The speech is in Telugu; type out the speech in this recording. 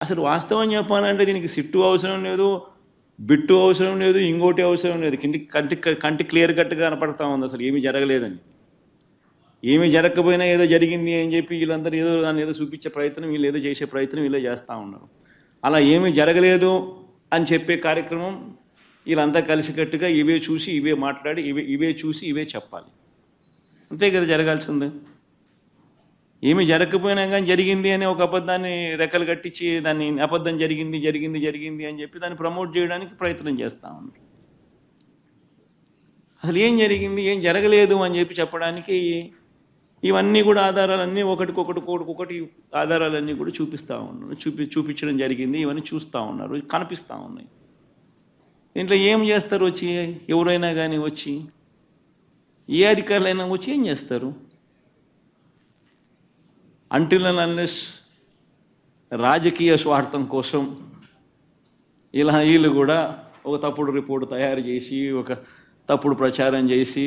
అసలు వాస్తవం చెప్పాలంటే దీనికి సిట్టు అవసరం లేదు బిట్టు అవసరం లేదు ఇంకోటి అవసరం లేదు. కంటి కంటి కంటి క్లియర్ కట్గా కనపడతా ఉంది అసలు ఏమీ జరగలేదని. ఏమీ జరగకపోయినా ఏదో జరిగింది అని చెప్పి వీళ్ళందరూ ఏదో దాన్ని ఏదో చూపించే ప్రయత్నం వీళ్ళు ఏదో చేసే ప్రయత్నం వీళ్ళే చేస్తూ ఉన్నారు. అలా ఏమీ జరగలేదు అని చెప్పే కార్యక్రమం వీళ్ళంతా కలిసికట్టుగా ఇవే చూసి ఇవే మాట్లాడి ఇవే ఇవే చూసి ఇవే చెప్పాలి. అంతే కదా జరగాల్సిందే. ఏమి జరగకపోయినా కానీ జరిగింది అని ఒక అబద్ధాన్ని రెక్కలు కట్టించి దాన్ని అబద్ధం జరిగింది జరిగింది జరిగింది అని చెప్పి దాన్ని ప్రమోట్ చేయడానికి ప్రయత్నం చేస్తూ ఉన్నారు అసలు ఏం జరిగింది ఏం జరగలేదు అని చెప్పి చెప్పడానికి ఇవన్నీ కూడా ఆధారాలన్నీ ఒకటికొకటి ఒకటికొకటి ఆధారాలన్నీ కూడా చూపిస్తూ ఉన్నారు. చూపి చూపించడం జరిగింది ఇవన్నీ చూస్తూ ఉన్నారు కనిపిస్తూ ఉన్నాయి. దీంట్లో ఏం చేస్తారు వచ్చి? ఎవరైనా కానీ వచ్చి ఏ అధికారులైనా వచ్చి ఏం చేస్తారు? అంటిల్ అన్లెస్ రాజకీయ స్వార్థం కోసం ఇలా వీళ్ళు కూడా ఒక తప్పుడు రిపోర్ట్ తయారు చేసి ఒక తప్పుడు ప్రచారం చేసి